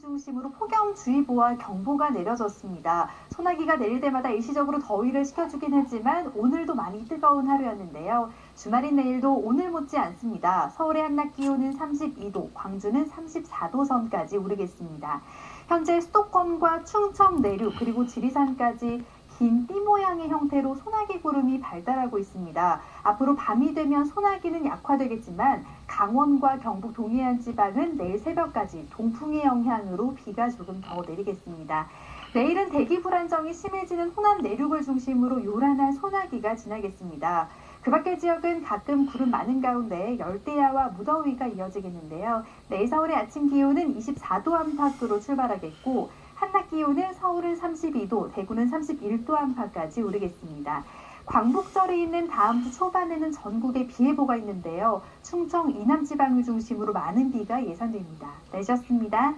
중심으로 폭염주의보와 경보가 내려졌습니다. 소나기가 내릴 때마다 일시적으로 더위를 식혀주긴 했지만 오늘도 많이 뜨거운 하루였는데요. 주말인 내일도 오늘 못지 않습니다. 서울의 한낮 기온은 32도, 광주는 34도 선까지 오르겠습니다. 현재 수도권과 충청 내륙 그리고 지리산까지 긴 띠 모양의 형태로 소나기 구름이 발달하고 있습니다. 앞으로 밤이 되면 소나기는 약화되겠지만 강원과 경북 동해안 지방은 내일 새벽까지 동풍의 영향으로 비가 조금 더 내리겠습니다. 내일은 대기 불안정이 심해지는 호남 내륙을 중심으로 요란한 소나기가 지나겠습니다. 그 밖의 지역은 가끔 구름 많은 가운데 열대야와 무더위가 이어지겠는데요. 내일 서울의 아침 기온은 24도 안팎으로 출발하겠고 한낮 기온은 서울은 32도, 대구는 31도 안팎까지 오르겠습니다. 광복절에 있는 다음 주 초반에는 전국에 비 예보가 있는데요. 충청 이남 지방을 중심으로 많은 비가 예상됩니다. 내셨습니다.